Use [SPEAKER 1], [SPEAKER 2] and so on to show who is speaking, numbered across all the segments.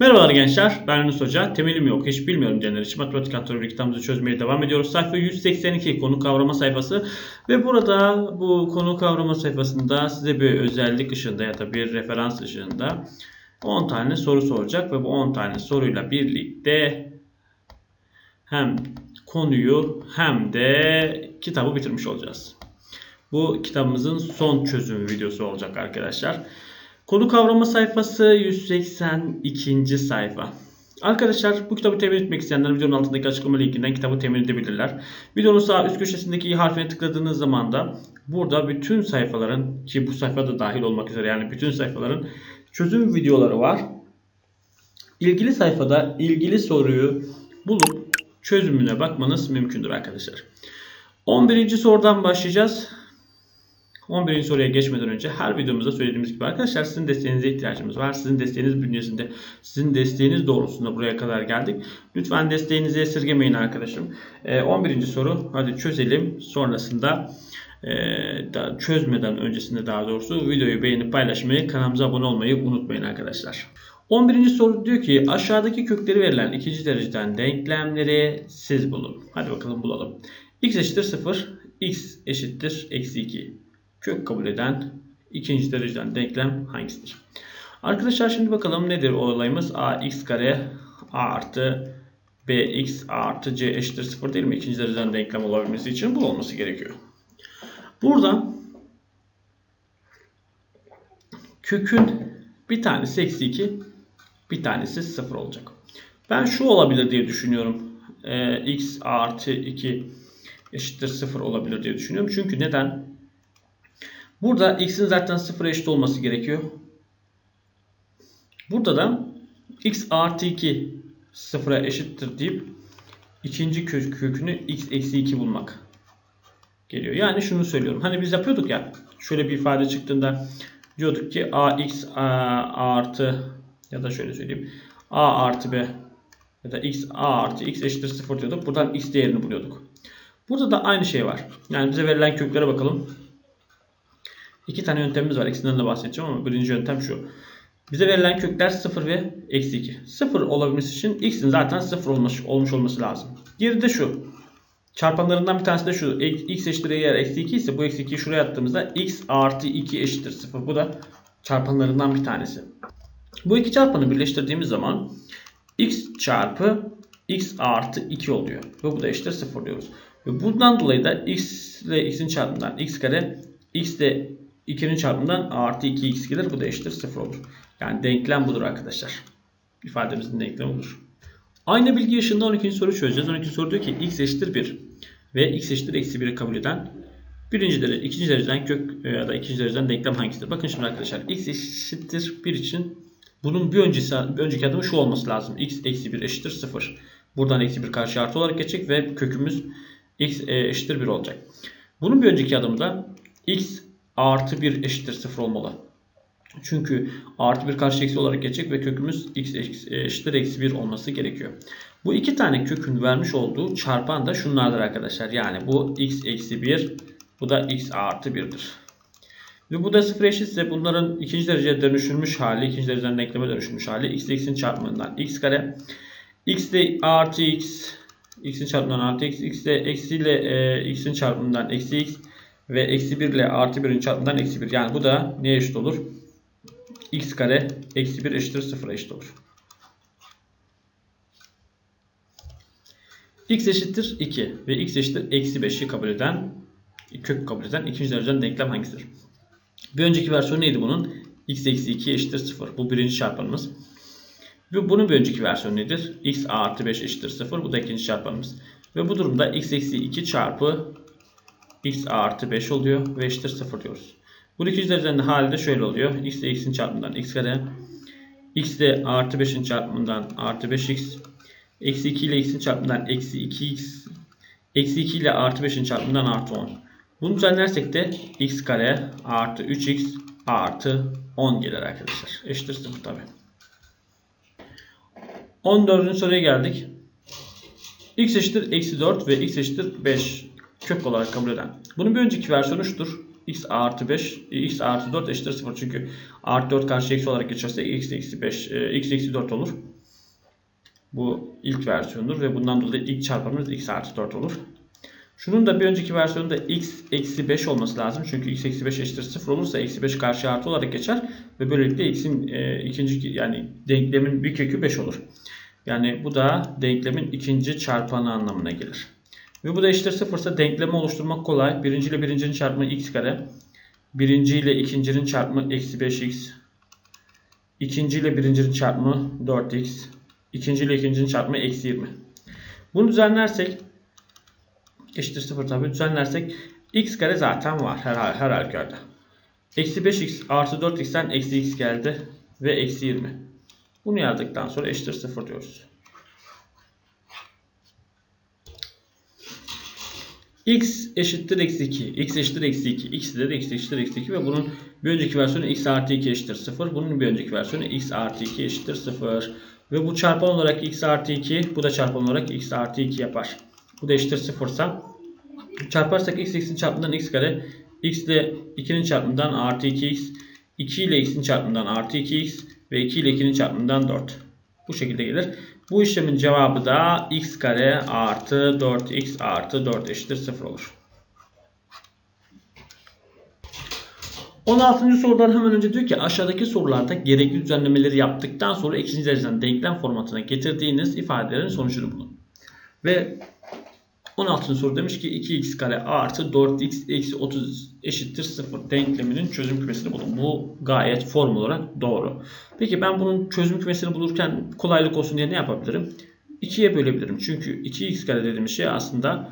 [SPEAKER 1] Merhabalar gençler, ben Yunus Hoca. Temelim yok, hiç bilmiyorum diyenler için matematik antrenörü kitabımızı çözmeye devam ediyoruz. Sayfa 182 konu kavrama sayfası ve burada bu konu kavrama sayfasında size bir özellik ışığında ya da bir referans ışığında 10 tane soru soracak ve bu 10 tane soruyla birlikte hem konuyu hem de kitabı bitirmiş olacağız. Bu kitabımızın son çözüm videosu olacak arkadaşlar. Konu kavrama sayfası 182. sayfa. Arkadaşlar bu kitabı temin etmek isteyenler videonun altındaki açıklama linkinden kitabı temin edebilirler. Videonun sağ üst köşesindeki i harfine tıkladığınız zaman da burada bütün sayfaların ki bu sayfada dahil olmak üzere yani bütün sayfaların çözüm videoları var. İlgili sayfada ilgili soruyu bulup çözümüne bakmanız mümkündür arkadaşlar. 11. sorudan başlayacağız. 11. soruya geçmeden önce her videomuzda söylediğimiz gibi arkadaşlar sizin desteğinize ihtiyacımız var. Sizin desteğiniz bünyesinde, sizin desteğiniz doğrultusunda buraya kadar geldik. Lütfen desteğinizi esirgemeyin arkadaşım. 11. Ee, soru hadi çözelim. Sonrasında e, çözmeden öncesinde daha doğrusu videoyu beğenip paylaşmayı, kanalımıza abone olmayı unutmayın arkadaşlar. 11. soru diyor ki aşağıdaki kökleri verilen ikinci dereceden denklemleri siz bulun. Hadi bakalım bulalım. x eşittir 0, x eşittir eksi 2 kök kabul eden ikinci dereceden denklem hangisidir? Arkadaşlar şimdi bakalım nedir olayımız? ax kare a artı bx artı c eşittir 0 değil mi? İkinci dereceden denklem olabilmesi için bu olması gerekiyor. Burada kökün bir tanesi eksi 2 bir tanesi 0 olacak. Ben şu olabilir diye düşünüyorum. Ee, x artı 2 eşittir 0 olabilir diye düşünüyorum. Çünkü neden? Burada x'in zaten 0'a eşit olması gerekiyor. Burada da x artı 2 sıfıra eşittir deyip ikinci kök, kökünü x eksi 2 bulmak geliyor. Yani şunu söylüyorum. Hani biz yapıyorduk ya şöyle bir ifade çıktığında diyorduk ki ax a artı ya da şöyle söyleyeyim a artı b ya da x a artı x eşittir 0 diyorduk. Buradan x değerini buluyorduk. Burada da aynı şey var. Yani bize verilen köklere bakalım. İki tane yöntemimiz var. İkisinden de bahsedeceğim ama birinci yöntem şu. Bize verilen kökler 0 ve eksi 2. 0 olabilmesi için x'in zaten 0 olmuş, olmuş olması lazım. Diğeri de şu. Çarpanlarından bir tanesi de şu. x eşittir eğer eksi 2 ise bu eksi 2'yi şuraya attığımızda x artı 2 eşittir 0. Bu da çarpanlarından bir tanesi. Bu iki çarpanı birleştirdiğimiz zaman x çarpı x artı 2 oluyor. Ve bu da eşittir 0 diyoruz. Ve bundan dolayı da x ile x'in çarpımından x kare x ile 2'nin çarpımından artı 2x gelir. Bu da eşittir 0 olur. Yani denklem budur arkadaşlar. İfademizin denklemi budur. Aynı bilgi ışığında 12. soru çözeceğiz. 12. soru diyor ki x eşittir 1 ve x eşittir eksi 1'i kabul eden birinci derece, ikinci dereceden kök e, ya da ikinci dereceden denklem hangisidir? Bakın şimdi arkadaşlar x eşittir 1 için bunun bir öncesi, bir önceki adımı şu olması lazım. x eksi 1 eşittir 0. Buradan eksi 1 karşı artı olarak geçecek ve kökümüz x e, eşittir 1 olacak. Bunun bir önceki adımı da x artı 1 eşittir 0 olmalı. Çünkü artı 1 karşı eksi olarak geçecek ve kökümüz x eşittir eksi 1 olması gerekiyor. Bu iki tane kökün vermiş olduğu çarpan da şunlardır arkadaşlar. Yani bu x eksi 1 bu da x artı 1'dir. Ve bu da 0 eşitse bunların ikinci derece dönüşülmüş hali, ikinci dereceden denkleme dönüşülmüş hali x x'in çarpımından x kare. x de artı x, x'in çarpımından artı x, x de eksi ile e, x'in çarpımından eksi x ve eksi 1 ile artı 1'in çarpımından eksi 1. Yani bu da neye eşit olur? x kare eksi 1 eşittir 0'a eşit olur. x eşittir 2 ve x eşittir eksi 5'i kabul eden kök kabul eden ikinci dereceden denklem hangisidir? Bir önceki versiyonu neydi bunun? x eksi 2 eşittir 0. Bu birinci çarpanımız. Bunun bir önceki versiyonu nedir? x artı 5 eşittir 0. Bu da ikinci çarpanımız. Ve bu durumda x eksi 2 çarpı x artı 5 oluyor ve eşittir 0 diyoruz. Bu ikinci derecenin hali de şöyle oluyor. x ile x'in çarpımından x kare. x ile artı 5'in çarpımından artı 5x. Eksi 2 ile x'in çarpımından eksi 2x. Eksi 2 ile artı 5'in çarpımından artı 10. Bunu düzenlersek de x kare artı 3x artı 10 gelir arkadaşlar. Eşittir 0 tabi. 14. soruya geldik. x eşittir eksi 4 ve x eşittir 5 kök olarak kabul eden. Bunun bir önceki versiyonu şudur. x artı 5 e, x artı 4 eşittir 0. Çünkü artı 4 karşı eksi olarak geçerse x eksi 5 e, x eksi 4 olur. Bu ilk versiyondur ve bundan dolayı ilk çarpanımız x artı 4 olur. Şunun da bir önceki versiyonunda x eksi 5 olması lazım. Çünkü x eksi 5 eşittir 0 olursa eksi 5 karşı artı olarak geçer. Ve böylelikle x'in e, ikinci yani denklemin bir kökü 5 olur. Yani bu da denklemin ikinci çarpanı anlamına gelir. Ve bu da eşittir 0 ise denklemi oluşturmak kolay. Birinci ile birincinin çarpımı x kare. Birinci ile ikincinin çarpımı eksi 5x. İkinci ile birincinin çarpımı 4x. İkinci ile ikincinin çarpımı eksi 20. Bunu düzenlersek eşittir 0 tabi düzenlersek x kare zaten var her, her halükarda. Eksi 5x artı 4x'ten eksi x geldi ve eksi 20. Bunu yazdıktan sonra eşittir 0 diyoruz. X eşittir eksi 2. x eşittir eksi 2. x de x eşittir eksi 2 ve bunun bir önceki versiyonu x artı 2 eşittir 0. Bunun bir önceki versiyonu x artı 2 eşittir 0. Ve bu çarpan olarak x artı 2 bu da çarpan olarak x artı 2 yapar. Bu da eşittir 0 ise çarparsak x x'in çarpımından x kare x ile 2'nin çarpımından artı 2x 2 ile x'in çarpımından artı 2x ve 2 ile 2'nin çarpımından 4. Bu şekilde gelir. Bu işlemin cevabı da x kare artı 4x artı 4 eşittir 0 olur. 16. sorudan hemen önce diyor ki aşağıdaki sorularda gerekli düzenlemeleri yaptıktan sonra ikinci dereceden denklem formatına getirdiğiniz ifadelerin sonucunu bulun. Ve 16. soru demiş ki 2x kare artı 4x eksi 30 eşittir 0 denkleminin çözüm kümesini bulun. Bu gayet form olarak doğru. Peki ben bunun çözüm kümesini bulurken kolaylık olsun diye ne yapabilirim? 2'ye bölebilirim. Çünkü 2x kare dediğimiz şey aslında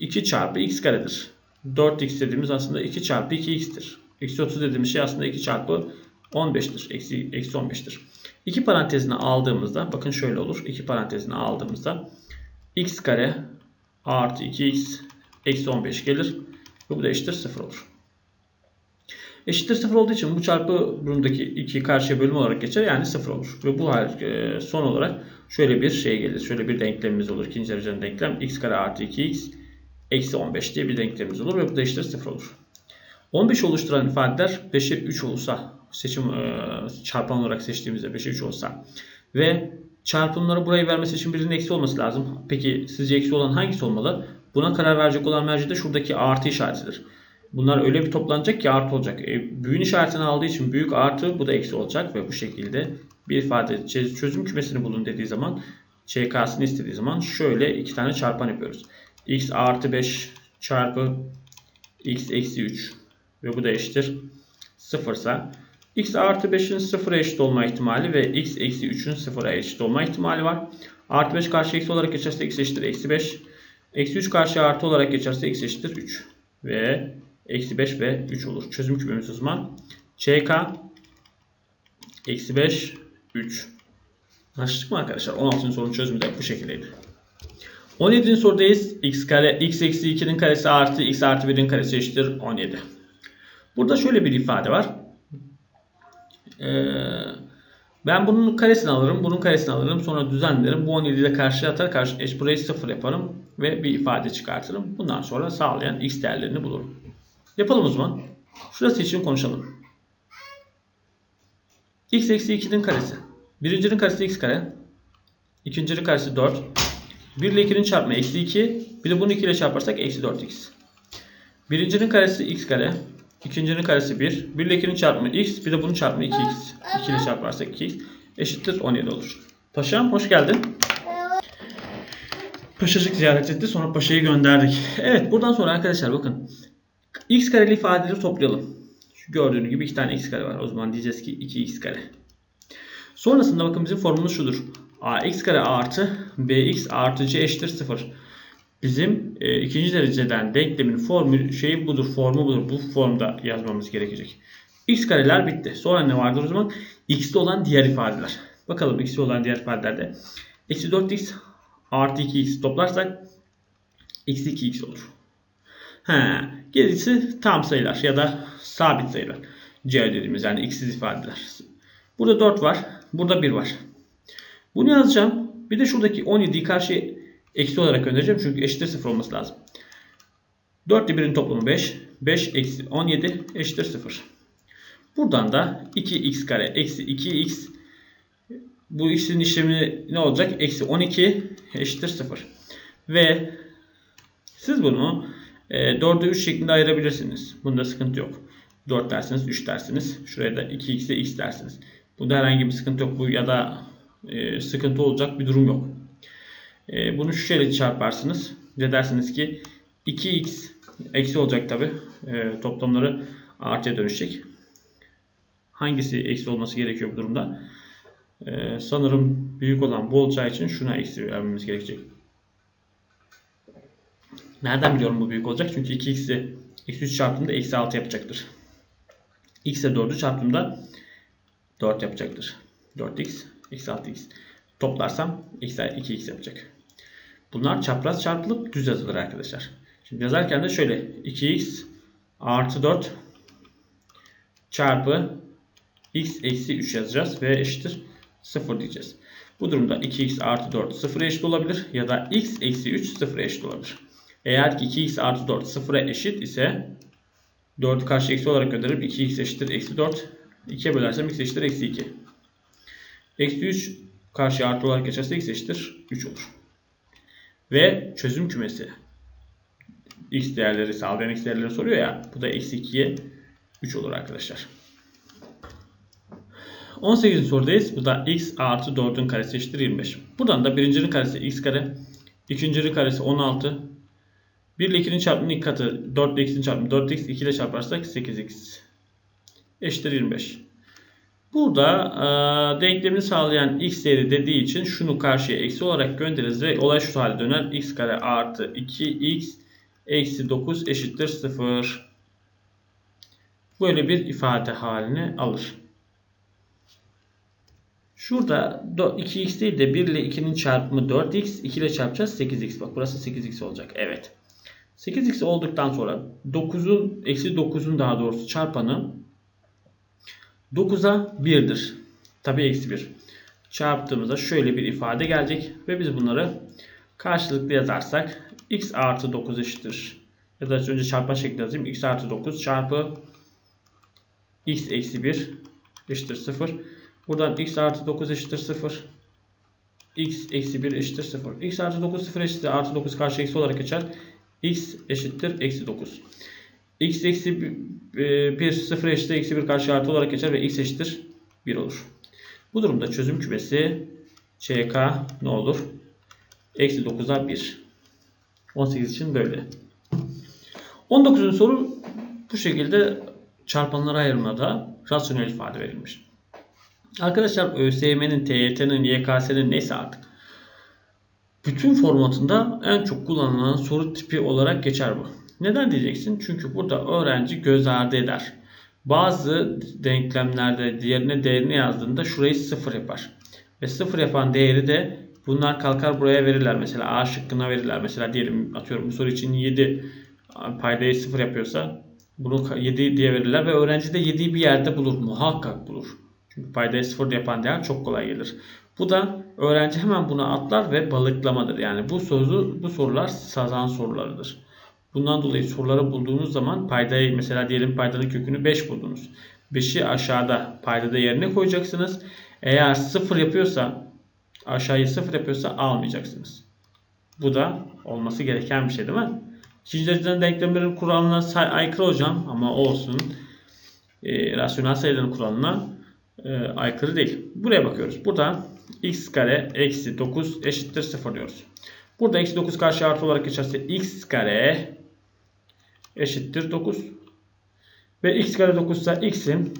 [SPEAKER 1] 2 çarpı x karedir. 4x dediğimiz aslında 2 çarpı 2x'tir. Eksi 30 dediğimiz şey aslında 2 çarpı 15'tir. Eksi, eksi 15'tir. 2 parantezini aldığımızda bakın şöyle olur. 2 parantezini aldığımızda x kare artı 2x eksi 15 gelir. Bu da eşittir 0 olur. Eşittir 0 olduğu için bu çarpı burundaki 2 karşıya bölüm olarak geçer. Yani 0 olur. Ve bu hal e, son olarak şöyle bir şey gelir. Şöyle bir denklemimiz olur. İkinci dereceden denklem. x kare artı 2x eksi 15 diye bir denklemimiz olur. Ve bu da eşittir 0 olur. 15 oluşturan ifadeler 5'e 3 olursa seçim e, çarpan olarak seçtiğimizde 5'e 3 olsa ve çarpımları buraya vermesi için birinin eksi olması lazım. Peki sizce eksi olan hangisi olmalı? Buna karar verecek olan merci de şuradaki artı işaretidir. Bunlar öyle bir toplanacak ki artı olacak. E, büyüğün işaretini aldığı için büyük artı bu da eksi olacak ve bu şekilde bir ifade çözüm kümesini bulun dediği zaman ÇK'sını istediği zaman şöyle iki tane çarpan yapıyoruz. x artı 5 çarpı x eksi 3 ve bu da eşittir 0 ise x artı 5'in 0'a eşit olma ihtimali ve x eksi 3'ün 0'a eşit olma ihtimali var. Artı 5 karşı eksi olarak geçerse x eşittir eksi 5. Eksi 3 karşı artı olarak geçerse x eşittir 3. Ve eksi 5 ve 3 olur. Çözüm kümemiz o zaman. ÇK eksi 5 3. Anlaştık mı arkadaşlar? 16. sorunun çözümü de bu şekildeydi. 17. sorudayız. x kare x eksi 2'nin karesi artı x artı 1'in karesi eşittir 17. Burada şöyle bir ifade var. Ee, ben bunun karesini alırım, bunun karesini alırım, sonra düzenlerim. Bu 17'yi de karşıya atar, karşı, eş burayı 0 yaparım ve bir ifade çıkartırım. Bundan sonra sağlayan x değerlerini bulurum. Yapalım o zaman. Şurası için konuşalım. x eksi 2'nin karesi. Birincinin karesi x kare. İkincinin karesi 4. 1 ile 2'nin çarpımı eksi 2. Bir de bunu 2 ile çarparsak eksi 4x. Birincinin karesi x kare. İkincinin karesi 1. 1 ile 2'nin çarpımı x. Bir de bunun çarpımı 2x. 2 ile çarparsak 2x. Eşittir 17 olur. Paşam hoş geldin. Paşacık ziyaret etti. Sonra paşayı gönderdik. Evet buradan sonra arkadaşlar bakın. x kareli ifadeleri toplayalım. Şu gördüğünüz gibi iki tane x kare var. O zaman diyeceğiz ki 2x kare. Sonrasında bakın bizim formumuz şudur. ax kare artı bx artı c eşittir 0. Bizim e, ikinci dereceden denklemin formül şeyi budur, formu budur. Bu formda yazmamız gerekecek. x kareler bitti. Sonra ne vardır o zaman? x'te olan diğer ifadeler. Bakalım x'te olan diğer ifadelerde. Eksi 4x artı 2x toplarsak eksi 2x olur. He, gerisi tam sayılar ya da sabit sayılar. C dediğimiz yani x'siz ifadeler. Burada 4 var. Burada 1 var. Bunu yazacağım. Bir de şuradaki 17'yi karşıya eksi olarak göndereceğim. Çünkü eşittir 0 olması lazım. 4 ile 1'in toplamı 5. 5 eksi 17 eşittir 0. Buradan da 2x kare eksi 2x bu x'in işlemi ne olacak? Eksi 12 eşittir 0. Ve siz bunu e, 4'e 3 şeklinde ayırabilirsiniz. Bunda sıkıntı yok. 4 dersiniz, 3 dersiniz. Şuraya da 2x'e x dersiniz. Bunda herhangi bir sıkıntı yok. Bu ya da e, sıkıntı olacak bir durum yok. E, bunu şu şöyle çarparsınız. Ve dersiniz ki 2x eksi olacak tabi. E, toplamları artıya dönüşecek. Hangisi eksi olması gerekiyor bu durumda? E, sanırım büyük olan bu olacağı için şuna eksi vermemiz gerekecek. Nereden biliyorum bu büyük olacak? Çünkü 2x'i eksi 3 çarptığımda eksi 6 yapacaktır. x'e 4'ü çarptığımda 4 yapacaktır. 4x eksi 6x. Toplarsam eksi 2x yapacak. Bunlar çapraz çarpılıp düz yazılır arkadaşlar. Şimdi yazarken de şöyle 2x artı 4 çarpı x eksi 3 yazacağız ve eşittir 0 diyeceğiz. Bu durumda 2x artı 4 0'a eşit olabilir ya da x eksi 3 0'a eşit olabilir. Eğer ki 2x artı 4 0'a eşit ise 4'ü karşı eksi olarak gönderip 2x eşittir eksi 4 2'ye bölersem x eşittir eksi 2. Eksi 3 karşı artı olarak geçerse x eşittir 3 olur. Ve çözüm kümesi x değerleri sağlayan x değerleri soruyor ya. Bu da eksi 2'ye 3 olur arkadaşlar. 18. sorudayız. Bu da x artı 4'ün karesi eşittir 25. Buradan da birincinin karesi x kare. ikincinin karesi 16. 1 ile 2'nin çarpımının ilk katı 4 ile x'in çarpımı 4x 2 ile çarparsak 8x eşittir 25. Burada e, denklemini sağlayan x değeri dediği için şunu karşıya eksi olarak göndeririz ve olay şu hale döner. x kare artı 2x eksi 9 eşittir 0. Böyle bir ifade haline alır. Şurada 2x değil de 1 ile 2'nin çarpımı 4x 2 ile çarpacağız 8x. Bak burası 8x olacak. Evet. 8x olduktan sonra 9'un eksi 9'un daha doğrusu çarpanı 9'a 1'dir. Tabi eksi 1. Çarptığımızda şöyle bir ifade gelecek. Ve biz bunları karşılıklı yazarsak x artı 9 eşittir. Ya da önce çarpma şekli yazayım. x artı 9 çarpı x eksi 1 eşittir 0. Buradan x artı 9 eşittir 0. x eksi 1 eşittir 0. x artı 9 0 eşittir. Artı 9 karşı eksi olarak geçer. x eşittir eksi 9 x eksi 1 0 eşittir eksi 1 karşı artı olarak geçer ve x eşittir 1 olur. Bu durumda çözüm kümesi ÇK ne olur? Eksi 9'a 1. 18 için böyle. 19. soru bu şekilde çarpanlara ayırmada rasyonel ifade verilmiş. Arkadaşlar ÖSYM'nin, TYT'nin, YKS'nin neyse artık bütün formatında en çok kullanılan soru tipi olarak geçer bu. Neden diyeceksin? Çünkü burada öğrenci göz ardı eder. Bazı denklemlerde diğerine değerini yazdığında şurayı sıfır yapar. Ve sıfır yapan değeri de bunlar kalkar buraya verirler. Mesela A şıkkına verirler. Mesela diyelim atıyorum bu soru için 7 paydayı sıfır yapıyorsa bunu 7 diye verirler ve öğrenci de 7'yi bir yerde bulur. Muhakkak bulur. Çünkü paydayı sıfır yapan değer çok kolay gelir. Bu da öğrenci hemen buna atlar ve balıklamadır. Yani bu soru bu sorular sazan sorularıdır. Bundan dolayı soruları bulduğunuz zaman paydayı mesela diyelim paydanın kökünü 5 buldunuz. 5'i aşağıda paydada yerine koyacaksınız. Eğer 0 yapıyorsa aşağıyı 0 yapıyorsa almayacaksınız. Bu da olması gereken bir şey değil mi? İkinci dereceden denklemlerin kuralına aykırı hocam ama olsun. E, rasyonel sayıların kuralına e, aykırı değil. Buraya bakıyoruz. Burada x kare eksi 9 eşittir 0 diyoruz. Burada eksi 9 karşı artı olarak geçerse x kare eşittir 9. Ve x kare 9 ise x'in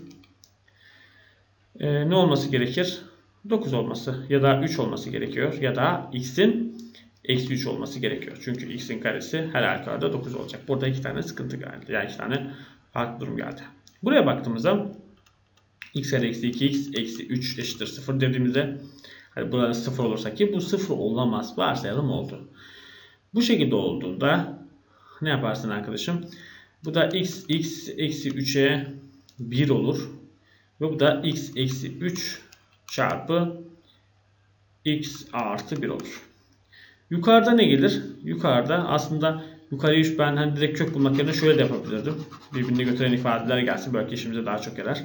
[SPEAKER 1] e, ne olması gerekir? 9 olması ya da 3 olması gerekiyor. Ya da x'in eksi 3 olması gerekiyor. Çünkü x'in karesi her halükarda 9 olacak. Burada iki tane sıkıntı geldi. Yani iki tane farklı durum geldi. Buraya baktığımızda x kare eksi 2x eksi 3 eşittir 0 dediğimizde hani burada 0 olursa ki bu 0 olamaz. Varsayalım oldu. Bu şekilde olduğunda ne yaparsın arkadaşım? Bu da x x eksi 3'e 1 olur. Ve bu da x eksi 3 çarpı x artı 1 olur. Yukarıda ne gelir? Yukarıda aslında yukarıyı ben hani direkt kök bulmak yerine şöyle de yapabilirdim. Birbirini götüren ifadeler gelsin. Belki işimize daha çok yarar.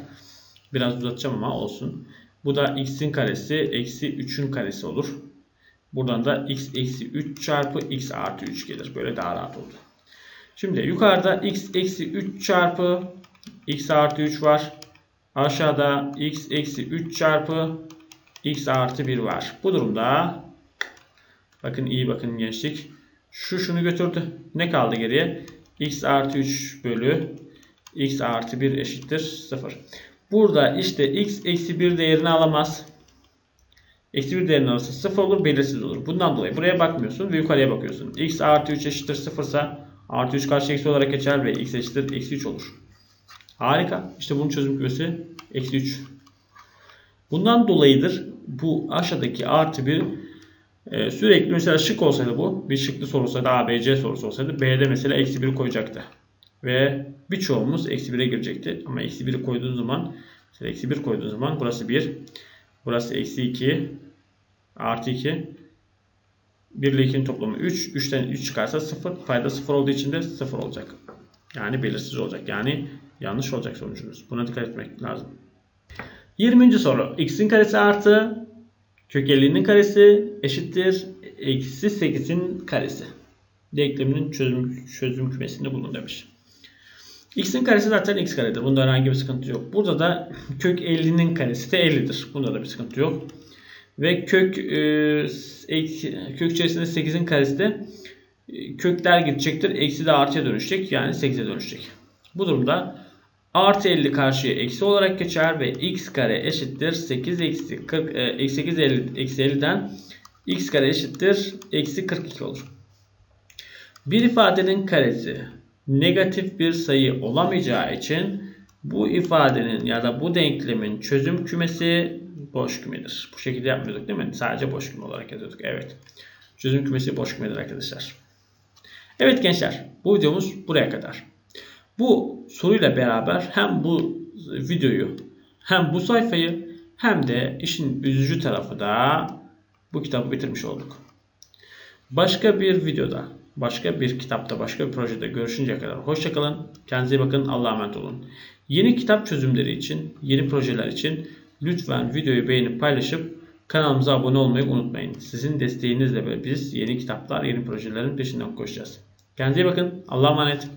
[SPEAKER 1] Biraz uzatacağım ama olsun. Bu da x'in karesi eksi 3'ün karesi olur. Buradan da x eksi 3 çarpı x artı 3 gelir. Böyle daha rahat oldu. Şimdi yukarıda x eksi 3 çarpı x artı 3 var. Aşağıda x eksi 3 çarpı x artı 1 var. Bu durumda bakın iyi bakın gençlik. Şu şunu götürdü. Ne kaldı geriye? x artı 3 bölü x artı 1 eşittir 0. Burada işte x eksi 1 değerini alamaz. Eksi 1 değerinin arası 0 olur belirsiz olur. Bundan dolayı buraya bakmıyorsun ve yukarıya bakıyorsun. x artı 3 eşittir 0 ise artı 3 karşı eksi olarak geçer ve x eşittir eksi 3 olur. Harika. İşte bunun çözüm kümesi eksi 3. Bundan dolayıdır bu aşağıdaki artı 1 e, sürekli mesela şık olsaydı bu bir şıklı soru olsaydı A, B, C sorusu olsaydı B'de mesela eksi 1 koyacaktı. Ve birçoğumuz eksi 1'e girecekti. Ama eksi 1'i koyduğun zaman mesela eksi 1 koyduğun zaman burası 1 burası eksi 2 artı 2 1 ile 2'nin toplamı 3. 3'ten 3 çıkarsa 0. Payda 0 olduğu için de 0 olacak. Yani belirsiz olacak. Yani yanlış olacak sonucumuz. Buna dikkat etmek lazım. 20. soru. x'in karesi artı kök 50'nin karesi eşittir eksi 8'in karesi. Denkleminin çözüm, çözüm kümesinde bulun demiş. x'in karesi zaten x karedir. Bunda herhangi bir sıkıntı yok. Burada da kök 50'nin karesi de 50'dir. Bunda da bir sıkıntı yok. Ve kök e, kök içerisinde 8'in karesi de e, kökler gidecektir. Eksi de artıya dönüşecek. Yani 8'e dönüşecek. Bu durumda artı 50 karşıya eksi olarak geçer ve x kare eşittir 8 eksi 40 e, eksi 8 50 eksi 50'den x kare eşittir eksi 42 olur. Bir ifadenin karesi negatif bir sayı olamayacağı için bu ifadenin ya da bu denklemin çözüm kümesi boş kümedir. Bu şekilde yapmıyorduk değil mi? Sadece boş küme olarak yazıyorduk. Evet. Çözüm kümesi boş kümedir arkadaşlar. Evet gençler bu videomuz buraya kadar. Bu soruyla beraber hem bu videoyu hem bu sayfayı hem de işin üzücü tarafı da bu kitabı bitirmiş olduk. Başka bir videoda, başka bir kitapta, başka bir projede görüşünceye kadar hoşçakalın. Kendinize bakın. Allah'a emanet olun. Yeni kitap çözümleri için, yeni projeler için lütfen videoyu beğenip paylaşıp kanalımıza abone olmayı unutmayın. Sizin desteğinizle biz yeni kitaplar, yeni projelerin peşinden koşacağız. Kendinize iyi bakın. Allah'a emanet.